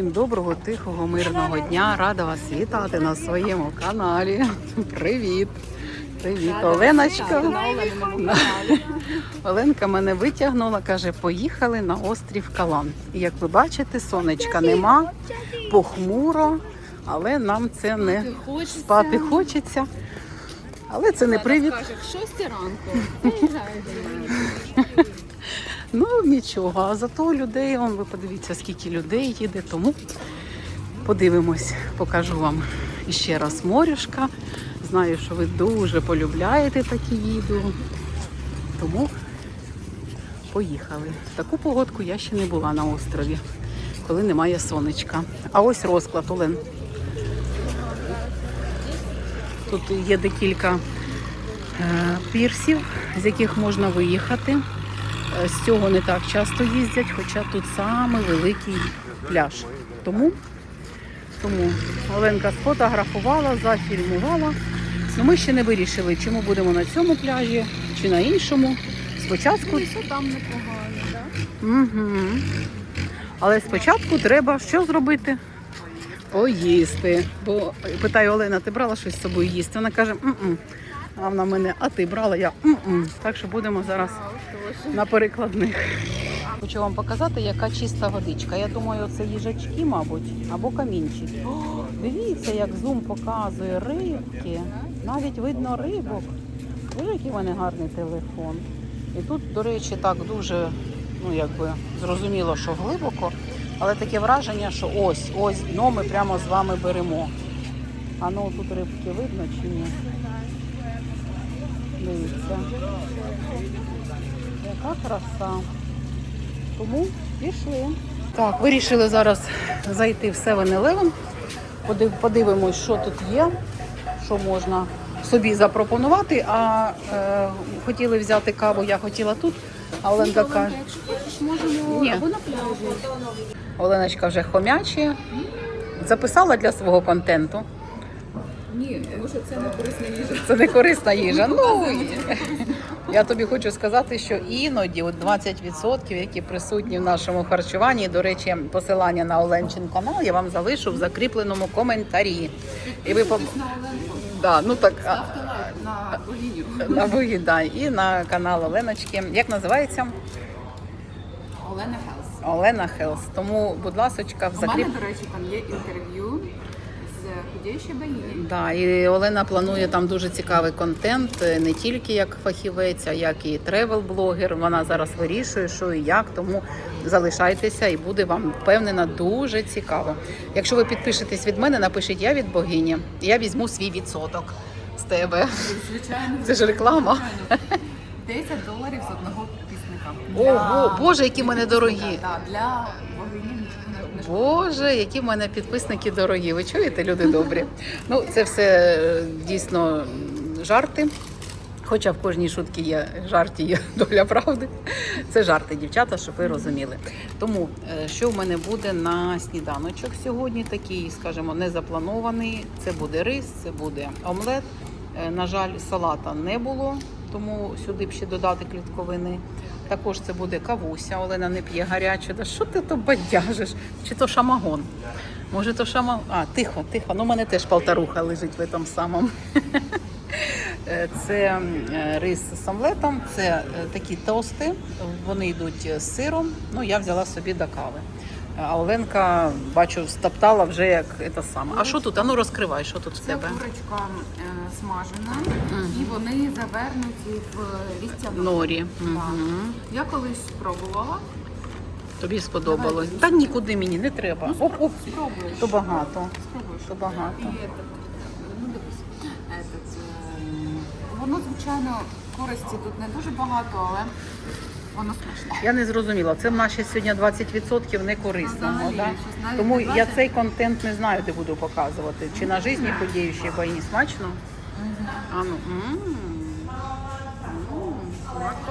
Всім Доброго, тихого, мирного дня. Рада вас вітати на своєму каналі. Привіт! Привіт, Оленочка. Оленка мене витягнула, каже, поїхали на острів Калан. І як ви бачите, сонечка нема, похмуро, але нам це не спати хочеться. Але це не привід. 6 ранку. Ну нічого, а зато людей, он, ви подивіться, скільки людей їде, тому подивимось, покажу вам іще раз морюшка. Знаю, що ви дуже полюбляєте такі відео. Тому поїхали. В таку погодку я ще не була на острові, коли немає сонечка. А ось розклад, Олен. Тут є декілька е, пірсів, з яких можна виїхати. Е, З цього не так часто їздять, хоча тут саме великий пляж. Тому, тому Оленка сфотографувала, зафільмувала. Ну, ми ще не вирішили, чи ми будемо на цьому пляжі, чи на іншому. Спочатку. Все там непогано, так? Угу. Але спочатку треба що зробити? Поїсти. Бо питаю Олена, ти брала щось з собою їсти? Вона каже, м а вона мене, а ти брала, я м Так що будемо зараз на перекладних. Хочу вам показати, яка чиста водичка. Я думаю, це їжачки, мабуть, або камінчики. О, дивіться, як зум показує рибки. Навіть видно рибок. Боже, який в мене гарний телефон. І тут, до речі, так дуже, ну якби зрозуміло, що глибоко, але таке враження, що ось, ось дно ми прямо з вами беремо. А ну тут рибки видно чи ні? Дивіться. Яка краса. Тому пішли. Так, вирішили зараз зайти в 7-Eleven. Подив- Подивимось, що тут є, що можна собі запропонувати. А е, хотіли взяти каву, я хотіла тут. А Оленка каже, Якщо хочеш, можемо Ні. або на пляжі. Оленочка вже хомячі. Записала для свого контенту. Ні, тому що це не корисна їжа. Це не корисна їжа. Ну я тобі хочу сказати, що іноді от 20%, які присутні в нашому харчуванні. До речі, посилання на Оленчин канал я вам залишу в закріпленому коментарі. І ви поб... да, ну так а, на вигід, да, і на канал Оленочки. Як називається? Олена Хелс. Олена Хелс. Тому, будь ласочка, в У мене, до речі, там є інтерв'ю з худіючою богинею. Да, і Олена планує там дуже цікавий контент, е, не тільки як фахівець, а як і тревел-блогер. Вона зараз вирішує, що і як. Тому залишайтеся і буде вам впевнена дуже цікаво. Якщо ви підпишетесь від мене, напишіть я від богині. Я візьму свій відсоток з тебе. Звичайно. Це ж реклама. звичайно. 10 доларів з одного підписника. Ого, Боже, які мене дорогі. Так, для богині Боже, які в мене підписники дорогі. Ви чуєте, люди добрі? Ну, це все е, дійсно жарти. Хоча в кожній шутці є жарті, є доля правди. Це жарти, дівчата, щоб ви розуміли. Тому е, що в мене буде на сніданочок сьогодні, такий, скажімо, незапланований. Це буде рис, це буде омлет. Е, На жаль, салата не було, тому сюди б ще додати клітковини. Також це буде кавуся. Олена не п'є гаряче. Да що ти то бадяжиш? Чи то шамагон? Може, то шамагон? А, тихо, тихо. Ну, у мене теж полтаруха лежить в тому самому. Е, Це е, рис з омлетом, це е, такі тости, вони йдуть з сиром. Ну, я взяла собі до кави. А Оленка, бачу, стоптала вже як це саме. А що тут? А ну розкривай, що тут в Це тебе? курочка е, смажена, і вони завернуті в лістя Норі. Так. Мгм. Я колись спробувала. Тобі сподобалось. Давай. Та нікуди мені не треба. Оп, оп. Спробуєш. То багато. Спробуєш. То багато. Этот, ну дивись, этот, е, воно, звичайно, користі тут не дуже багато, але воно смачне. Я не зрозуміла. Це в нас ще сьогодні 20% не корисному. Взагалі, Да? щось Тому не я цей контент не знаю, де буду показувати. Чи на житті подіючій бої смачно? А ну. м.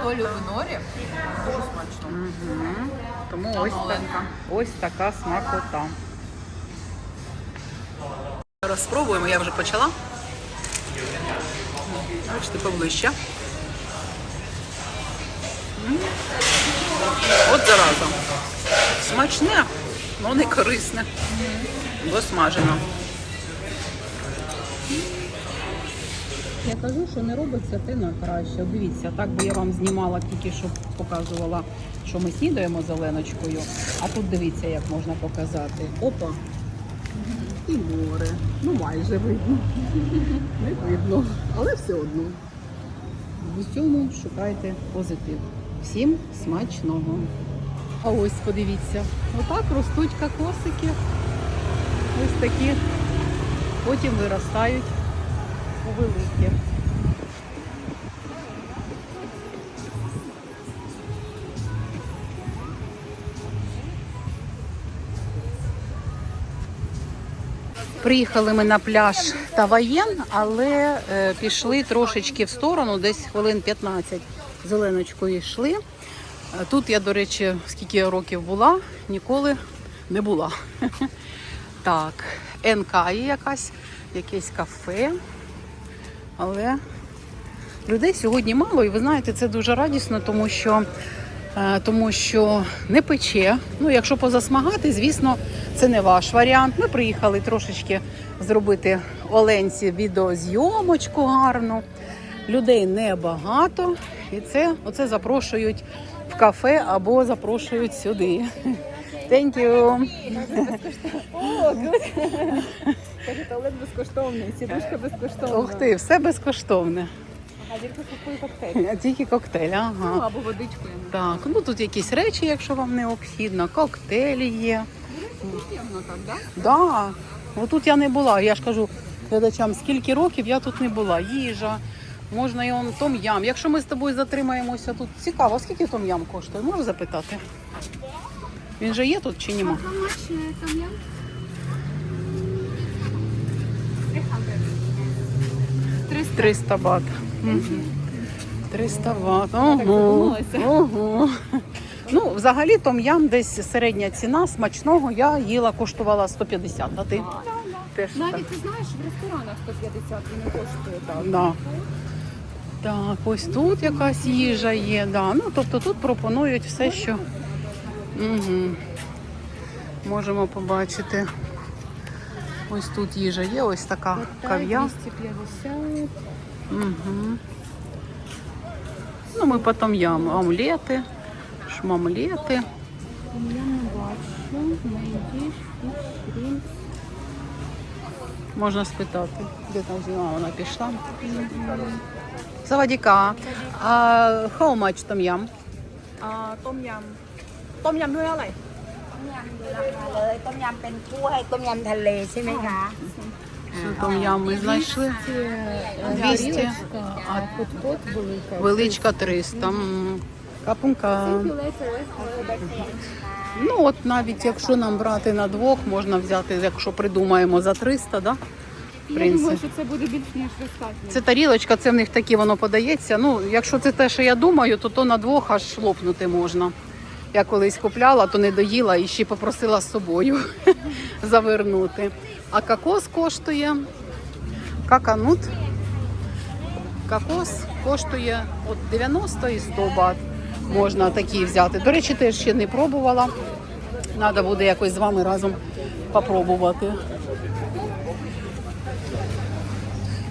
Хто любить норі, дуже смачно. Мгм. Тому ось Оленка? така, ось така смакота. Зараз спробуємо, я вже почала. Бачите, поближче. От зараза. Смачне. Ну, не корисне, бо смажено. Я кажу, що не робиться те на краще. Дивіться, так би я вам знімала тільки, щоб показувала, що ми снідаємо зеленочкою. А тут дивіться, як можна показати. Опа. І море. Ну майже видно. Не видно, але все одно. В усьому шукайте позитив. Всім смачного. А ось подивіться, отак ростуть кокосики. Ось такі. Потім виростають у великі. Приїхали ми на пляж Таваєн, але е, пішли трошечки в сторону, десь хвилин 15 зеленочкою йшли. Е, Тут я, до речі, скільки років була, ніколи не була. Так, НК є якась, якесь кафе. Але людей сьогодні мало, і ви знаєте, це дуже радісно, тому що, е, тому що не пече. Ну, якщо позасмагати, звісно, це не ваш варіант. Ми приїхали трошечки зробити Оленці відеозйомочку гарну. Людей небагато, і це оце запрошують в кафе або запрошують сюди. Thank you. О, Каже, туалет безкоштовний, сідушка безкоштовна. Ух ти, все безкоштовне. А тільки купую коктейль. Тільки коктейль, Ну, або водичку. я Так, ну тут якісь речі, якщо вам необхідно, коктейлі є. Приємно так, так? Да. Отут я не була. Я ж кажу глядачам, скільки років я тут не була. Їжа, можна і он том-ям. Якщо ми з тобою затримаємося тут, цікаво, скільки том-ям коштує? Можу запитати? Він же є тут чи нема? How much tom yum? 300. 300 бат. Мгм. 300 бат. Ого. Ого. Ну, взагалі том-ям десь середня ціна смачного. Я їла, коштувала 150, а ти? Навіть ти знаєш, в ресторанах 150 він не коштує так. Да. Так, ось тут якась їжа є. Да. Ну, тобто тут пропонують все, що угу. можемо побачити. Ось тут їжа є, ось така кав'я. 250. Угу. Ну, ми потім ям омлети, шмамлети. Я не бачу. Найдіш, Можна спитати, де там зима, вона пішла. Савадіка. А how much там ям? อ่าต้มยำ ต้มยำด้วยอะไร ต้มยำดูราคาเลยต้มยำเป็นถ้วยต้มยำทะเลใช่ไหมคะ Що там ям ми знайшли? 200. тарілочка, а тут от велика. Величка 300. М, Капунка. Ну от навіть якщо нам брати на двох, можна взяти, якщо придумаємо за 300, да? Я думаю, що це буде більш ніж достатньо. Це тарілочка, це в них такі воно подається. Ну, якщо це те, що я думаю, то то на двох аж лопнути можна. Я колись купляла, то не доїла і ще попросила з собою завернути. А кокос коштує каканут. Кокос коштує от 90 і 100 бат. Можна такі взяти. До речі, теж ще не пробувала. Треба буде якось з вами разом попробувати.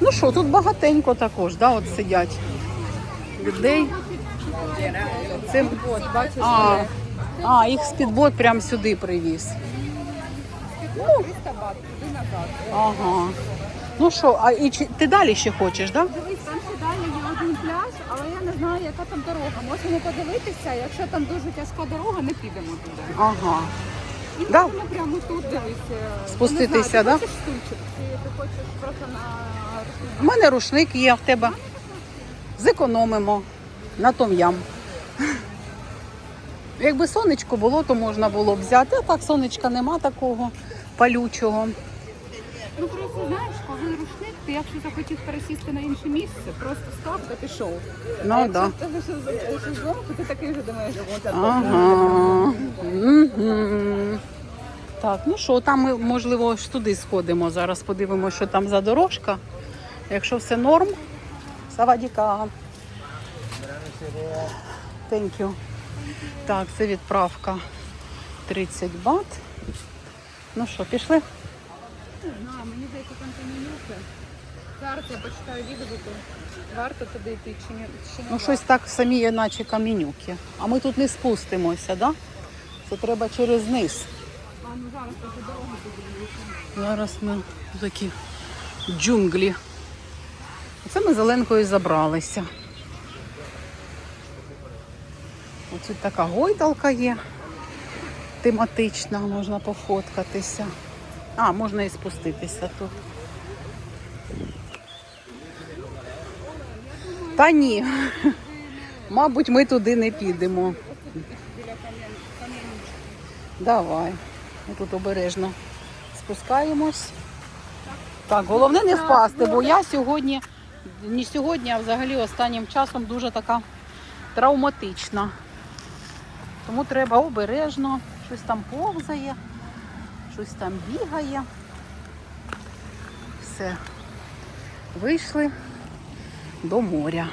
Ну що, тут багатенько також, да, от сидять людей. Це... А, а, їх спідбот прямо сюди привіз. 300 бат, туди назад. Ага. Ну що, а і чи ти далі ще хочеш, так? Да? Дивись, там ще далі є один пляж, але я не знаю, яка там дорога. Можемо подивитися, якщо там дуже тяжка дорога, не підемо туди. Ага. І Да. можемо прямо тут дивись. е, Спуститися, знаю, да? ти хочеш стульчик? Чи ти хочеш просто на У мене рушник є в тебе. Зекономимо на том ям. Якби сонечко було, то можна було б взяти. А так сонечка нема такого палючого. Ну просто знаєш, коли рушник, ти якщо захотів пересісти на інше місце, просто став та пішов. Ну а так. Да. якщо в тебе ще з- шезлонг, то ти такий вже думаєш, Ага. Так, ну що, там ми, можливо, ж туди сходимо. Зараз подивимося, що там за дорожка. Якщо все норм, савадіка. Thank you. Так, це відправка 30 бат. Ну що, пішли? Не знаю, мені здається, там камінюки. Зараз я почитаю відгуки. Варто туди йти чи ні? Чи не Ну, щось так самі, наче камінюки. А ми тут не спустимося, да? Це треба через низ. А, ну зараз трохи дорогу подивлюся. Зараз ми в такі джунглі. Оце ми зеленкою забралися. Ось тут така гойдалка є тематична, можна пофоткатися. А, можна і спуститися тут. Та ні. Мабуть, ми туди не підемо. Давай. Ми тут обережно спускаємось. Так, головне не впасти, бо я сьогодні, не сьогодні, а взагалі останнім часом дуже така травматична. Тому треба обережно, щось там повзає, щось там бігає. Все. Вийшли до моря.